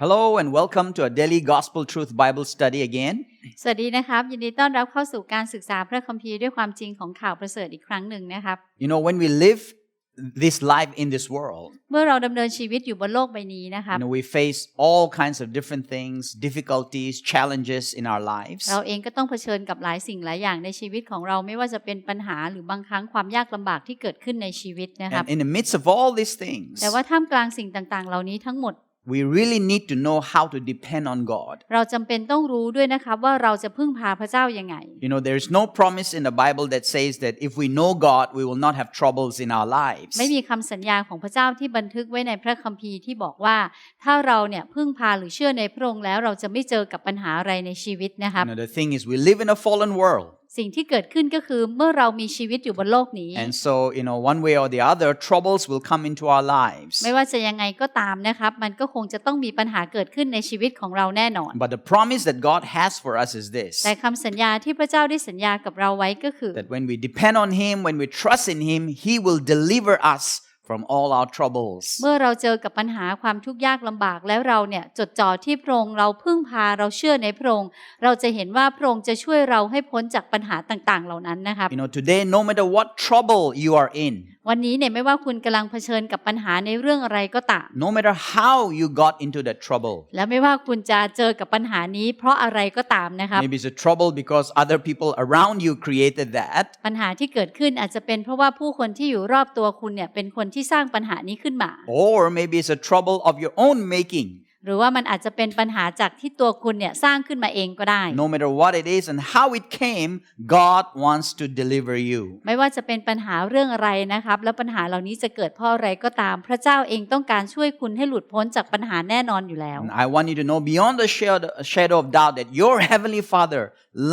Hello and welcome to a daily gospel truth Bible study again. สวัสดีนะครับ ยินดีต้อนรับเข้าสู่การศึกษาพระคัมภีร์ด้วยความจริงของข่าวประเสริฐอีกครั้งหนึ่งนะครับ You know, when we live this life in this world, เมื่อเราดำเนินชีวิตอยู่บนโลกใบนี้นะครับ you know, we face all kinds of different things, difficulties, challenges in our lives. เราเองก็ต้องเผชิญกับหลายสิ่งหลายอย่างในชีวิตของเราไม่ว่าจะเป็นปัญหาหรือบางครั้งความยากลำบากที่เกิดขึ้นในชีวิตนะครับ And in the midst of all these things, แต่ว่าท่ามกลางสิ่งต่างๆ เหล่านี้ทั้งหมด we really need to know how to depend on God. เราจำเป็นต้องรู้ด้วยนะครับว่าเราจะพึ่งพาพระเจ้ายังไง You know, there is no promise in the Bible that says that if we know God, we will not have troubles in our lives. ไม่มีคำสัญญาของพระเจ้าที่บันทึกไว้ในพระคัมภีร์ที่บอกว่า ถ้าเราเนี่ยพึ่งพาหรือเชื่อในพระองค์แล้วเราจะไม่เจอกับปัญหาอะไรในชีวิตนะครับ You know, the thing is, we live in a fallen world. สิ่งที่เกิดขึ้นก็คือเมื่อเรามีชีวิตอยู่บนโลกนี้ And so, you know, one way or the other, troubles will come into our lives. ไม่ว่าจะยังไงก็ตามนะครับ มันก็คงจะต้องมีปัญหาเกิดขึ้นในชีวิตของเราแน่นอน But the promise that God has for us is this แต่คำสัญญาที่พระเจ้าได้สัญญากับเราไว้ก็คือ that when we depend on Him, when we trust in Him, He will deliver us from all our troubles. เมื่อเราเจอกับปัญหาความทุกข์ยากลำบากแล้วเราเนี่ยจดจ่อที่พระองค์เราพึ่งพาเราเชื่อในพระองค์เราจะเห็นว่าพระองค์จะช่วยเราให้พ้นจากปัญหาต่างๆ เหล่านั้นนะครับ You know, today, no matter what trouble you are in, วันนี้เนี่ยไม่ว่าคุณกำลังเผชิญกับปัญหาในเรื่องอะไรก็ตาม no matter how you got into that trouble, และไม่ว่าคุณจะเจอกับปัญหานี้ เพราะอะไรก็ตามนะครับ maybe it's a trouble because other people around you created that, ปัญหาที่เกิดขึ้นอาจจะเป็นเพราะว่าผู้คนที่อยู่รอบตัวคุณเนี่ยเป็นคนที่สร้างปัญหานี้ขึ้นมา or maybe it's a trouble of your own making. หรือว่ามันอาจจะเป็นปัญหาจากที่ตัวคุณเนี่ยสร้างขึ้นมาเองก็ได้ No matter what it is and how it came, God wants to deliver you. ไม่ว่าจะเป็นปัญหาเรื่องอะไรนะครับ แล้วปัญหาเหล่านี้จะเกิดเพราะอะไรก็ตาม พระเจ้าเองต้องการช่วยคุณให้หลุดพ้นจากปัญหาแน่นอนอยู่แล้ว And I want you to know beyond the shadow, shadow of doubt that your heavenly Father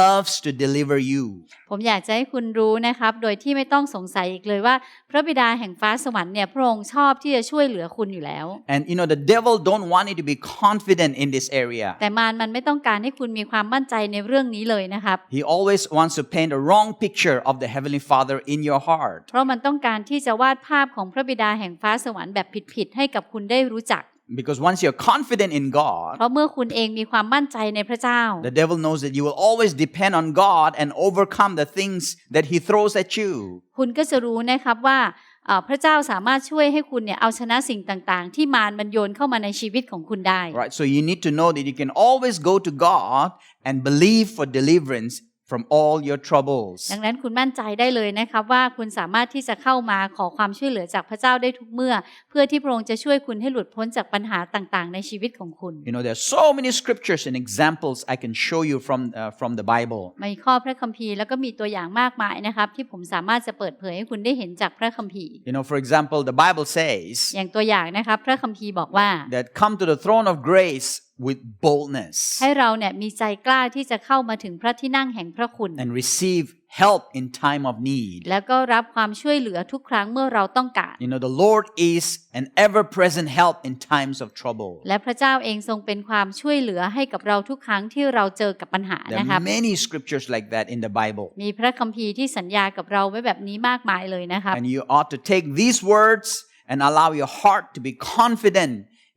loves to deliver you. ผมอยากจะให้คุณรู้นะครับ โดยที่ไม่ต้องสงสัยอีกเลยว่า พระบิดาแห่งฟ้าสวรรค์เนี่ยพระองค์ชอบที่จะช่วยเหลือคุณอยู่แล้ว And you know the devil don't want you to confident in this area. แต่มารมันไม่ต้องการให้คุณมีความมั่นใจในเรื่องนี้เลยนะครับ He always wants to paint a wrong picture of the heavenly Father in your heart. เพราะมันต้องการที่จะวาดภาพของพระบิดาแห่งฟ้าสวรรค์แบบผิดๆให้กับคุณได้รู้จัก Because once you're confident in God, เพราะเมื่อคุณเองมีความมั่นใจในพระเจ้า the devil knows that you will always depend on God and overcome the things that he throws at you. คุณก็จะรู้นะครับว่าเอ่อ พระเจ้าสามารถช่วยให้คุณเนี่ยเอาชนะสิ่งต่างๆ ที่มารมันโยนเข้ามาในชีวิตของคุณได้ Right? So you need to know that you can always go to God and believe for deliverance from all your troubles. ดังนั้นคุณมั่นใจได้เลยนะครับว่าคุณสามารถที่จะเข้ามาขอความช่วยเหลือจากพระเจ้าได้ทุกเมื่อ เพื่อที่พระองค์จะช่วยคุณให้หลุดพ้นจากปัญหาต่างๆ ในชีวิตของคุณ You know, there are so many scriptures and examples I can show you from, uh, from the Bible. มีข้อพระคัมภีร์แล้วก็มีตัวอย่างมากมายนะครับ ที่ผมสามารถจะเปิดเผยให้คุณได้เห็นจากพระคัมภีร์ You know, for example, the Bible says อย่างตัวอย่างนะครับพระคัมภีร์บอกว่า that come to the throne of grace with boldness ให้เราเนี่ยมีใจกล้าที่จะเข้ามาถึงพระที่นั่งแห่งพระคุณ and receive help in time of need. แล้วก็รับความช่วยเหลือทุกครั้งเมื่อเราต้องการ You know, the Lord is an ever present help in times of trouble. และพระเจ้าเองทรงเป็นความช่วยเหลือให้กับเราทุกครั้งที่เราเจอกับปัญหา There นะครับ are many scriptures like that in the Bible. มีพระคัมภีร์ที่สัญญากับเราไว้แบบนี้มากมายเลยนะครับ And you ought to take these words and allow your heart to be confident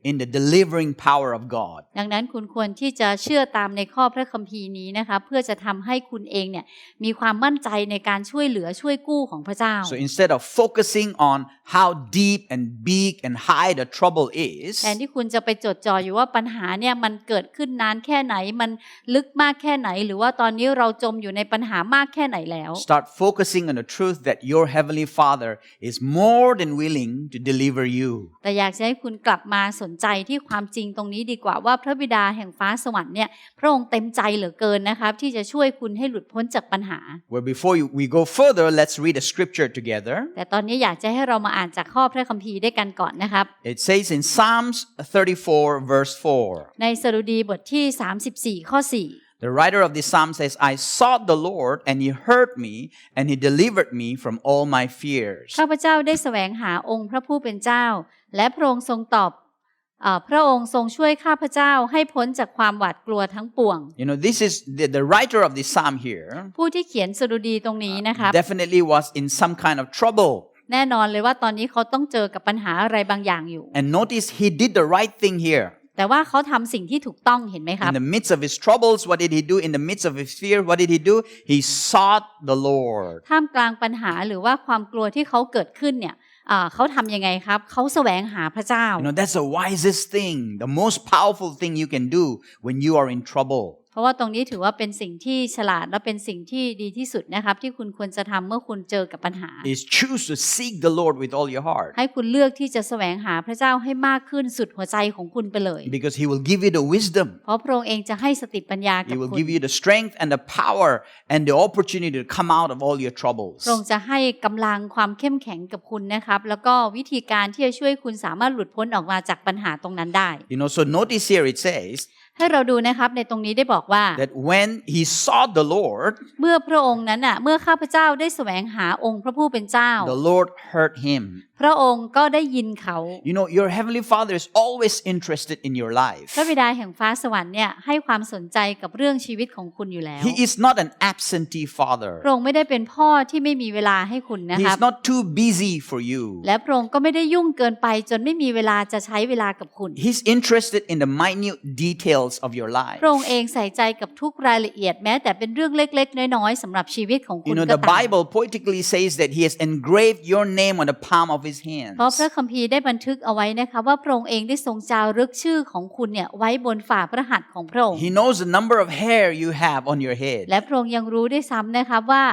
in the delivering power of God. ดังนั้นคุณควรที่จะเชื่อตามในข้อพระคัมภีร์นี้นะคะเพื่อจะทำให้คุณเองเนี่ยมีความมั่นใจในการช่วยเหลือช่วยกู้ของพระเจ้า So instead of focusing on how deep and big and high the trouble is, แทนที่คุณจะไปจดจ่ออยู่ว่าปัญหาเนี่ยมันเกิดขึ้นนานแค่ไหนมันลึกมากแค่ไหน หรือว่าตอนนี้เราจมอยู่ในปัญหามากแค่ไหนแล้ว start focusing on the truth that your heavenly Father is more than willing to deliver you. แต่อยากจะให้คุณกลับมาสนใจที่ความจริงตรงนี้ดีกว่าว่าพระบิดาแห่งฟ้าสวรรค์เนี่ยพระองค์เต็มใจเหลือเกินนะครับที่จะช่วยคุณให้หลุดพ้นจากปัญหา Well, before you, we go further, let's read a scripture together. แต่ตอนนี้อยากจะให้เรามาอ่านจากข้อพระคัมภีร์ด้วยกันก่อนนะครับ It says in Psalms 34, verse 4. ในสดุดีบทที่ 34 ข้อ 4 The writer of this psalm says, I sought the Lord, and he heard me, and he delivered me from all my fears. ข้าพเจ้าได้แสวงหาองค์พระผู้เป็นเจ้า และพระองค์ทรงตอบเออ พระองค์ทรงช่วยข้าพเจ้าให้พ้นจากความหวาดกลัวทั้งปวง You know, this is the, the writer of this psalm here ผู้ที่เขียนสดุดีตรงนี้นะครับ definitely was in some kind of trouble. แน่นอนเลยว่าตอนนี้เขาต้องเจอกับปัญหาอะไรบางอย่างอยู่ And notice he did the right thing here. แต่ว่าเขาทำสิ่งที่ถูกต้องเห็นไหมครับ In the midst of his troubles, what did he do? In the midst of his fear, what did he do? He sought the Lord. ท่ามกลางปัญหาหรือว่าความกลัวที่เขาเกิดขึ้นเนี่ยอ่า เขาทำยังไงครับเขาแสวงหาพระเจ้า You know, that's the wisest thing, the most powerful thing you can do when you are in trouble. เพราะว่าตรงนี้ถือว่าเป็นสิ่งที่ฉลาดและเป็นสิ่งที่ดีที่สุดนะครับ ที่คุณควรจะทำเมื่อคุณเจอกับปัญหา Is choose to seek the Lord with all your heart. ให้คุณเลือกที่จะแสวงหาพระเจ้าให้มากขึ้นสุดหัวใจของคุณไปเลย Because he will give you the wisdom. เพราะพระองค์เองจะให้สติปัญญากั He บ will คุณ give you the strength and the power and the opportunity to come out of all your troubles. พระองค์จะให้กำลังความเข้มแข็งกับคุณนะครับ แล้วก็วิธีการที่จะช่วยคุณสามารถหลุดพ้นออกมาจากปัญหาตรงนั้นได้ You know, so notice here it says ให้เราดูนะครับในตรงนี้ได้บอกว่า that when he sought the Lord, เมื่อพระองค์นั้นน่ะเมื่อข้าพเจ้าได้แสวงหาองค์พระผู้เป็นเจ้า the Lord heard him. พระองค์ก็ได้ยินเขา You know, your heavenly Father is always interested in your life. พระบิดาแห่งฟ้าสวรรค์เนี่ยให้ความสนใจกับเรื่องชีวิตของคุณอยู่แล้ว He is not an absentee father. พระองค์ไม่ได้เป็นพ่อที่ไม่มีเวลาให้คุณนะ He ครับ is not too busy for you. และพระองค์ก็ไม่ได้ยุ่งเกินไปจนไม่มีเวลาจะใช้เวลากับคุณ He's interested in the minute details of your life. พระองค์เองใส่ใจกับทุกรายละเอียดแม้แต่เป็นเรื่องเล็กๆ น้อยๆสำหรับชีวิตของคุ You ณ know, ก็ the ตาม Bible poetically says that He has engraved your name on the palm of His hands. เพราะพระคัมภีร์ได้บันทึกเอาไว้นะคะว่าพระองค์เองได้ทรงจารึกชื่อของคุณเนี่ยไว้บนฝ่าพระหัตถ์ของพระองค์ He knows the number of hair you have on your head. และพระองค์ยังรู้ด้วยซ้ำนะคะว่า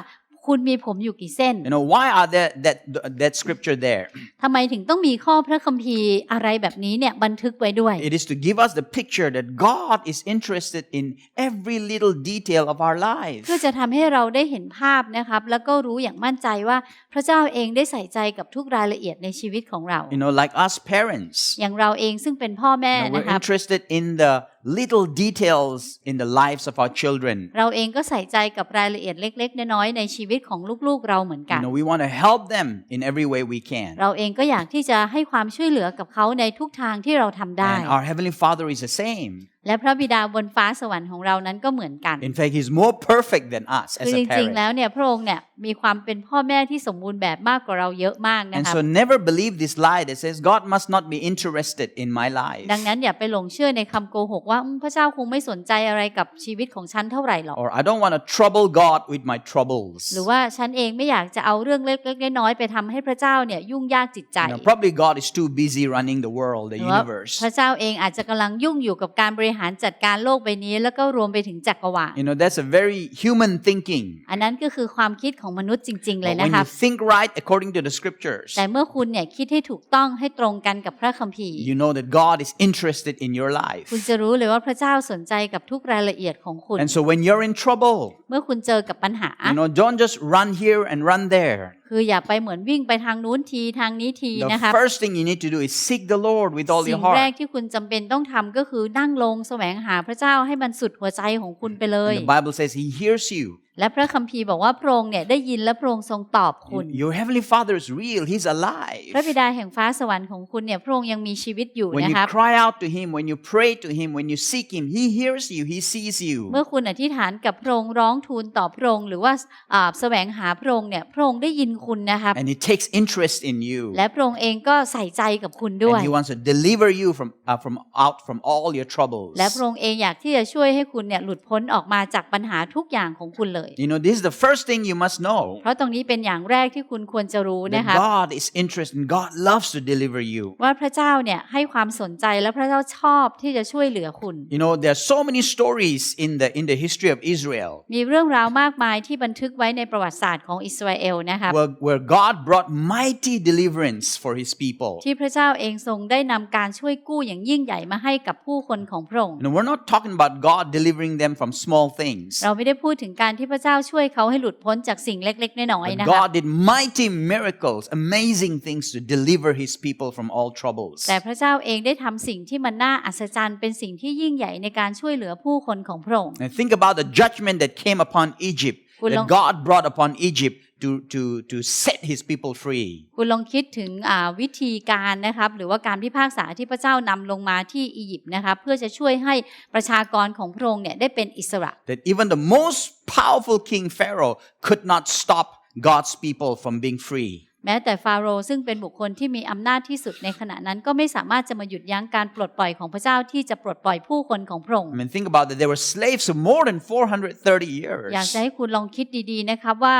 คุณมีผมอยู่กี่เส้น You know, why are there that, that scripture there? ทำไมถึงต้องมีข้อพระคัมภีร์อะไรแบบนี้เนี่ยบันทึกไว้ด้วย It is to give us the picture that God is interested in every little detail of our lives. เพื่อจะทำให้เราได้เห็นภาพนะครับ แล้วก็รู้อย่างมั่นใจว่าพระเจ้าเองได้ใส่ใจกับทุกรายละเอียดในชีวิตของเรา You know, like us parents, อย่างเราเองซึ่งเป็นพ่อแม่ you know, นะ we're ครับ interested in the little details in the lives of our children. เราเองก็ใส่ใจกับรายละเอียดเล็ก ๆ น้อยๆในชีวิตของลูกๆเราเหมือนกั You น know, we want to help them in every way we can. เราเองก็อยากที่จะให้ความช่วยเหลือกับเขาในทุกทางที่เราทำได้ And our Heavenly Father is the same. และพระบิดาบนฟ้าสวรรค์ของเรานั้นก็เหมือนกัน In fact, He's more perfect than us คือ as จ a ริงๆแล้ parent. วเนี่ยพระองค์เนี่ยมีความเป็นพ่อแม่ที่สมบูรณ์แบบมากกว่าเราเยอะมากนะ And ครับ so never believe this lie that says God must not be interested in my life. ดังนั้นอย่าไปหลงเชื่อในคำโกหกว่าอืมพระเจ้าคงไม่สนใจอะไรกับชีวิตของฉันเท่าไหร่หรอก Or I don't want to trouble God with my troubles. หรือว่าฉันเองไม่อยากจะเอาเรื่องเล็กๆน้อยๆไปทำให้พระเจ้าเนี่ยยุ่งยากจิตใจ You know, probably God is too busy running the world, the หรือว่า universe. พระเจ้าเองอาจจะกำลังยุ่งอยู่กับการบริหารจัดการโลกใบนี้ แล้วก็รวมไปถึงจักรวาล You know, that's a very human thinking. อันนั้นก็คือความคิดของมนุษย์จริง ๆ เลย But นะ when ครั you บ think right according to the scriptures, แต่เมื่อคุณเนี่ยคิดให้ถูกต้องให้ตรงกันกับพระคัมภีร์ you know that God is interested in your life. คุณจะรู้เลยว่าพระเจ้าสนใจกับทุกรายละเอียดของคุณ And so when you're in trouble, เมื่อคุณเจอกับปัญหา you know, don't just run here and run there. คืออย่าไปเหมือนวิ่งไปทางนู้นทีทางนี้ที The นะครับ first thing you need to do is seek the Lord with all สิ่ your งแรก heart. ที่คุณจำเป็นต้องทำก็คือนั่งลงแสวงหาพระเจ้าให้มันสุดหัวใจของคุณไปเลย And the Bible says He hears you. และพระคัมภีร์บอกว่าพระองค์เนี่ยได้ยินและพระองค์ทรงตอบคุณ Your Heavenly Father is real. He's alive. พระบิดาแห่งฟ้าสวรรค์ของคุณเนี่ยพระองค์ยังมีชีวิตอยู่ When นะ you ครับ cry out to Him, when you pray to Him, when you seek Him, He hears you. He sees you. เมื่อคุณอธิษฐานกับพระองค์ร้องทูลต่อพระองค์หรือว่าอ่าแสวงหาพระองค์เนี่ยพระองค์ได้ยินคุณนะครับ And He takes interest in you. และพระองค์เองก็ใส่ใจกับคุณด้วย And He wants to deliver you from, uh, from out from all your troubles. และพระองค์เองอยากที่จะช่วยให้คุณเนี่ยหลุดพ้นออกมาจากปัญหาทุกอย่างของคุณเลย You know, this is the first thing you must know เพราะตรงนี้เป็นอย่างแรกที่คุณควรจะรู้ that นะครับ God is interested and God loves to deliver you. ว่าพระเจ้าเนี่ยให้ความสนใจและพระเจ้าชอบที่จะช่วยเหลือคุณ You know, there are so many stories in the in the history of Israel มีเรื่องราวมากมายที่บันทึกไว้ในประวัติศาสตร์ของอิสราเอลนะครับ where, where God brought mighty deliverance for His people. ที่พระเจ้าเองทรงได้นำการช่วยกู้อย่างยิ่งใหญ่มาให้กับผู้คนของพระองค์ You know, we're not talking about God delivering them from small things. เราไม่ได้พูดถึงการที่ พระเจ้าช่วยเขาให้หลุดพ้นจากสิ่งเล็กๆน้อย But ๆนะครับ God did mighty miracles, amazing things to deliver His people from all troubles. แต่พระเจ้าเองได้ทำสิ่งที่มันน่าอัศจรรย์เป็นสิ่งที่ยิ่งใหญ่ในการช่วยเหลือผู้คนของพระองค์ And think about the judgment that came upon Egypt, คุณลอง that God brought upon Egypt to, to, to set His people free. คุณลองคิดถึงอ่าวิธีการนะครับ หรือว่าการพิพากษาที่พระเจ้านำลงมาที่อียิปต์นะครับ เพื่อจะช่วยให้ประชากรของพระองค์เนี่ยได้เป็นอิสระ That even the most powerful king Pharaoh could not stop God's people from being free. แม้แต่ฟาโรห์ซึ่งเป็นบุคคลที่มีอำนาจที่สุดในขณะนั้นก็ไม่สามารถจะมาหยุดยั้งการปลดปล่อยของพระเจ้าที่จะปลดปล่อยผู้คนของพระองค์ I mean, think about that. They were slaves for more than 430 years. อยากจะให้คุณลองคิดดีๆนะครับว่า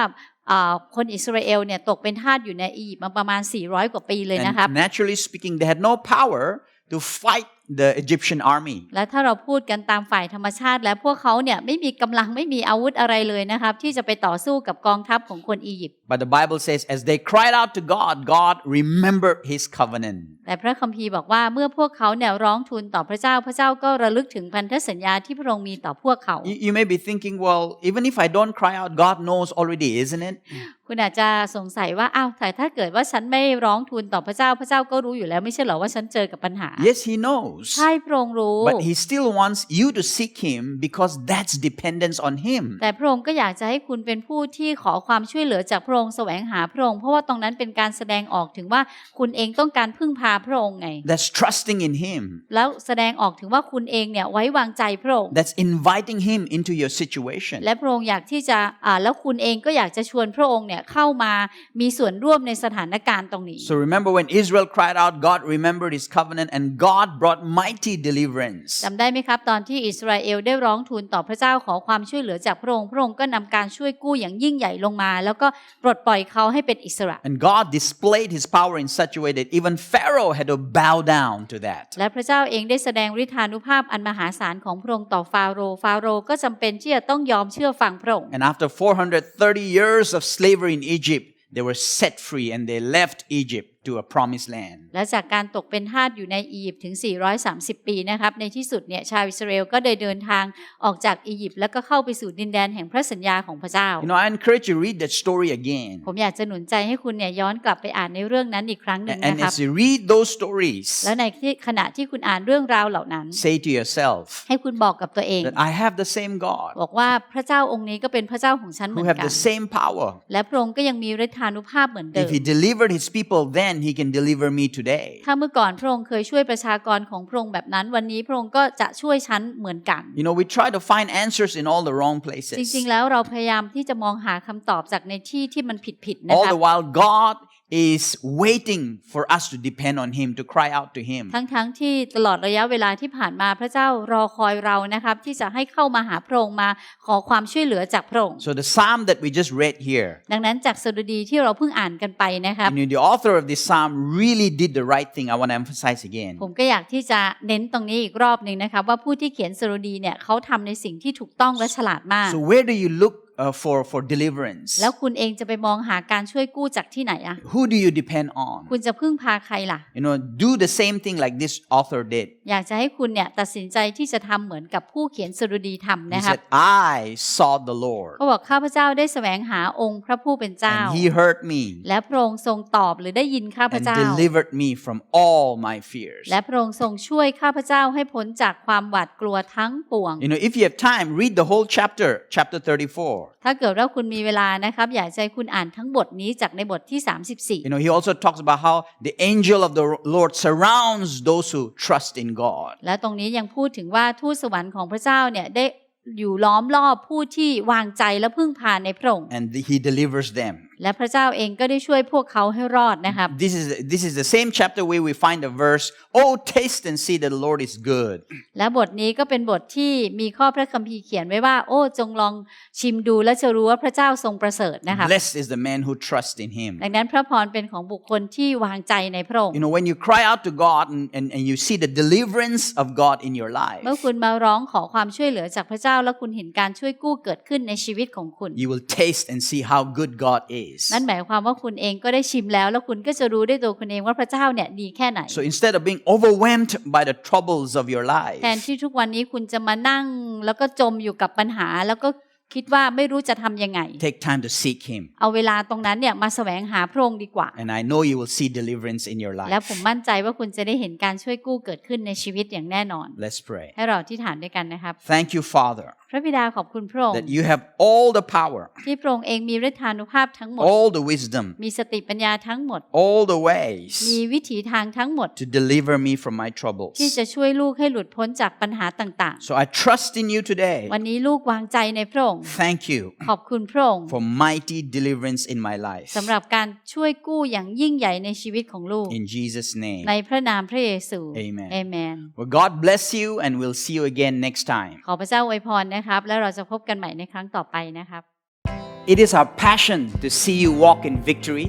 อ่าคนอิสราเอลเนี่ยตกเป็นทาสอยู่ในอียิปต์มาประมาณ 400 กว่าปีเลยนะครับ And naturally speaking, they had no power to fight the Egyptian army. และถ้าเราพูดกันตามฝ่ายธรรมชาติ แล้วพวกเขาเนี่ยไม่มีกำลังไม่มีอาวุธอะไรเลยนะครับ ที่จะไปต่อสู้กับกองทัพของคนอียิปต์ But the Bible says, as they cried out to God, God remembered his covenant. แต่พระคัมภีร์บอกว่าเมื่อพวกเขาเนี่ยร้องทูลต่อพระเจ้าพระเจ้าก็ระลึกถึงพันธสัญญาที่พระองค์มีต่อพวกเขา You, you may be thinking, well, even if I don't cry out, God knows already, isn't it? คุณอาจจะสงสัยว่าอ้าวแต่ถ้าเกิดว่าฉันไม่ร้องทูลต่อพระเจ้าพระเจ้าก็รู้อยู่แล้วไม่ใช่เหรอว่าฉันเจอกับปัญหา Yes, he knows. ใช่พระองค์รู้ But he still wants you to seek him because that's dependence on him. แต่พระองค์ก็อยากจะให้คุณเป็นผู้ที่ขอความช่วยเหลือจากพระองค์แสวงหาพระองค์เพราะว่าตรงนั้นเป็นการแสดงออกถึงว่าคุณเองต้องการพึ่งพาพระองค์ไง That's trusting in him. แล้วแสดงออกถึงว่าคุณเองเนี่ยไว้วางใจพระองค์ That's inviting him into your situation. และพระองค์อยากที่จะอ่าแล้วคุณเองก็อยากจะชวนพระองค์เนี่ยเข้ามามีส่วนร่วมในสถานการณ์ตรงนี้ So remember when Israel cried out, God remembered his covenant and God brought mighty deliverance. จำได้ไหมครับตอนที่อิสราเอลได้ร้องทูลต่อพระเจ้าขอความช่วยเหลือจากพระองค์พระองค์ก็นำการช่วยกู้อย่างยิ่งใหญ่ลงมา แล้วก็ปลดปล่อยเขาให้เป็นอิสระ And God displayed his power in such a way that even Pharaoh had to bow down to that. และพระเจ้าเองได้แสดงฤทธานุภาพอันมหาศาลของพระองค์ต่อฟาโรห์ฟาโรห์ก็จำเป็นที่จะต้องยอมเชื่อฟังพระองค์ And after 430 years of slavery in Egypt, they were set free and they left Egypt To a promised land. และจากการตกเป็นทาสอยู่ในอียิปต์ถึง 430 ปีนะครับในที่สุดเนี่ยชาวอิสราเอลก็ได้เดินทางออกจากอียิปต์แล้วก็เข้าไปสู่ดินแดนแห่งพระสัญญาของพระเจ้า You know, I encourage you to read that story again. ผมอยากจะหนุนใจให้คุณเนี่ยย้อนกลับไปอ่านในเรื่องนั้นอีกครั้งหนึ่ง And นะครับ as you read those stories, แล้วในที่ขณะที่คุณอ่านเรื่องราวเหล่านั้น say to yourself ให้คุณบอกกับตัวเอง that I have the same God บอกว่าพระเจ้าองค์นี้ก็เป็นพระเจ้าของฉันเหมื who อน have กัน the same power. และพระองค์ก็ยังมีฤทธานุภาพเหมือนเดิ If ม he delivered his people then, he can deliver me today. ถ้าเมื่อก่อนพระองค์เคยช่วยประชากรของพระองค์แบบนั้น วันนี้พระองค์ก็จะช่วยฉันเหมือนกัน You know, we try to find answers in all the wrong จ places. ริงๆแล้วเราพยายามที่จะมองหาคำตอบจากในที่ที่มันผิดๆนะ All ครับ the while, God is waiting for us to depend on him, to cry out to him. ทั้งๆที่ตลอดระยะเวลาที่ผ่านมาพระเจ้ารอคอยเรานะครับ ที่จะให้เข้ามาหาพระองค์มาขอความช่วยเหลือจากพระองค์ So the psalm that we just read here, ดังนั้นจากสดุดีที่เราเพิ่งอ่านกันไปนะครับ you know, the author of this psalm really did the right thing. I want to emphasize again. ผมก็อยากที่จะเน้นตรงนี้อีกรอบหนึ่งนะครับว่าผู้ที่เขียนสดุดีเนี่ยเขาทำในสิ่งที่ถูกต้องและฉลาดมาก So where do you look uh, for for deliverance? แล้วคุณเองจะไปมองหาการช่วยกู้จากที่ไหนอะ Who do you depend on? คุณจะพึ่งพาใครล่ะ You know, do the same thing like this author did. อยากจะให้คุณเนี่ยตัดสินใจที่จะทำเหมือนกับผู้เขียนสดุดีทำ He นะครับ said, I sought the Lord, เขาบอกข้าพเจ้าได้แสวงหาองค์พระผู้เป็นเจ้า and he heard me และพระองค์ทรงตอบหรือได้ยินข้าพ and เจ้า delivered me from all my fears. และพระองค์ทรงช่วยข้าพเจ้าให้พ้นจากความหวาดกลัวทั้งปวง You know, if you have time, read the whole chapter, chapter 34. ถ้าเกิดว่าคุณมีเวลานะครับอยากจะให้คุณอ่านทั้งบทนี้จากในบทที่ 34 You know, he also talks about how the angel of the Lord surrounds those who trust in God. และตรงนี้ยังพูดถึงว่าทูตสวรรค์ของพระเจ้าเนี่ยได้อยู่ล้อมรอบผู้ที่วางใจและพึ่งพาในพระองค์ and he delivers them. และพระเจ้าเองก็ได้ช่วยพวกเขาให้รอดนะครับ This is this is the same chapter where we find the verse, "Oh, taste and see that the Lord is good." และบทนี้ก็เป็นบทที่มีข้อพระคัมภีร์เขียนไว้ว่า โอ้จงลองชิมดูและจะรู้ว่าพระเจ้าทรงประเสริฐนะครับ Blessed is the man who trusts in him. ดังนั้นพระพรเป็นของบุคคลที่วางใจในพระองค์ You know, when you cry out to God and, and, and you see the deliverance of God in your life, เมื่อคุณมาร้องขอความช่วยเหลือจากพระเจ้า และคุณเห็นการช่วยกู้เกิดขึ้นในชีวิตของคุณ you will taste and see how good God is. นั่นหมายความว่าคุณเองก็ได้ชิมแล้ว แล้วคุณก็จะรู้ได้ตัวคุณเองว่าพระเจ้าเนี่ยดีแค่ไหน So instead of being overwhelmed by the troubles of your life, แทนที่ทุกวันนี้คุณจะมานั่งแล้วก็จมอยู่กับปัญหาแล้วก็คิดว่าไม่รู้จะทำยังไง take time to seek him. เอาเวลาตรงนั้นเนี่ยมาแสวงหาพระองค์ดีกว่า And I know you will see deliverance in your และ life. ผมมั่นใจว่าคุณจะได้เห็นการช่วยกู้เกิดขึ้นในชีวิตอย่างแน่นอน Let's pray. ให้เราที่ฐานด้วยกันนะครับ Thank you, Father. พระบิดาขอบคุณพระองค์ that you have all the power, ที่พระองค์เองมีฤทธานุภาพทั้งหมด all the wisdom, มีสติปัญญาทั้งหมด all the มี ways วิถีทางทั้งหมด to deliver me from my troubles. ที่จะช่วยลูกให้หลุดพ้นจากปัญหาต่าง So I trust in you ๆ today. วันนี้ลูกวางใจในพระองค์ Thank you ขอบคุณพระองค์ for mighty deliverance in my life. สำหรับการช่วยกู้อย่างยิ่งใหญ่ในชีวิตของลูก In Jesus' name. ในพระนามพระเยซู Amen เอเมน Well, God bless you, and we'll see you again next time. ขอพระเจ้าอวยพรนะครับ แล้วเราจะพบกันใหม่ในครั้งต่อไปนะครับ It is our passion to see you walk in victory